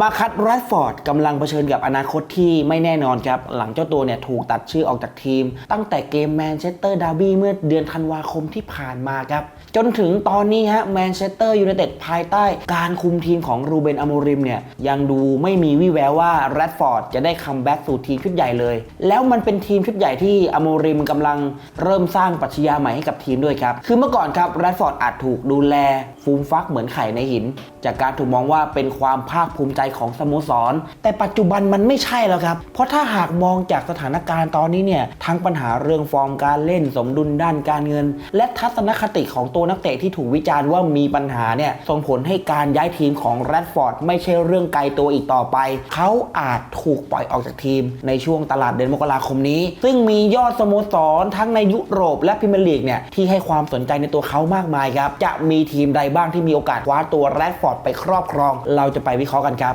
มาคัดแรดฟอร์ดกำลังเผชิญกับอนาคตที่ไม่แน่นอนครับ หลังเจ้าตัวเนี่ยถูกตัดชื่อออกจากทีม ตั้งแต่เกมแมนเชสเตอร์ดาร์บี้เมื่อเดือนธันวาคมที่ผ่านมาครับ จนถึงตอนนี้ฮะแมนเชสเตอร์ยูไนเต็ดภายใต้การคุมทีมของรูเบนอโมริมเนี่ยยังดูไม่มีวี่แววว่าแรดฟอร์ดจะได้คัมแบ็กสู่ทีมชุดใหญ่เลย แล้วมันเป็นทีมชุดใหญ่ที่อโมริมกำลังเริ่มสร้างปรัชญาใหม่ให้กับทีมด้วยครับคือเมื่อก่อนครับแรดฟอร์ดอาจถูกดูแลฟูมฟักเหมือนไข่ในหิน จากการถูกมองว่าเป็นความภาคภูมิใจของสโมสร แต่ปัจจุบันมันไม่ใช่แล้วครับ เพราะถ้าหากมองจากสถานการณ์ตอนนี้เนี่ยทั้งปัญหาเรื่องฟอร์มการเล่นสมดุลด้านการเงิน และทัศนคติของตัวนักเตะที่ถูกวิจารณ์ว่ามีปัญหาเนี่ยส่งผลให้การย้ายทีมของแรดฟอร์ดไม่ใช่เรื่องไกลตัวอีกต่อไป เขาอาจถูกปล่อยออกจากทีม ในช่วงตลาดเดือนมกราคมนี้ ซึ่งมียอดสโมสรทั้งในยุโรปและพรีเมียร์ลีกเนี่ยที่ให้ความสนใจในตัวเขามากมายครับ จะมีทีมใดบ้างที่มีโอกาสคว้าตัวแรดฟอร์ดไปครอบครอง เราจะไปวิเคราะห์กันครับ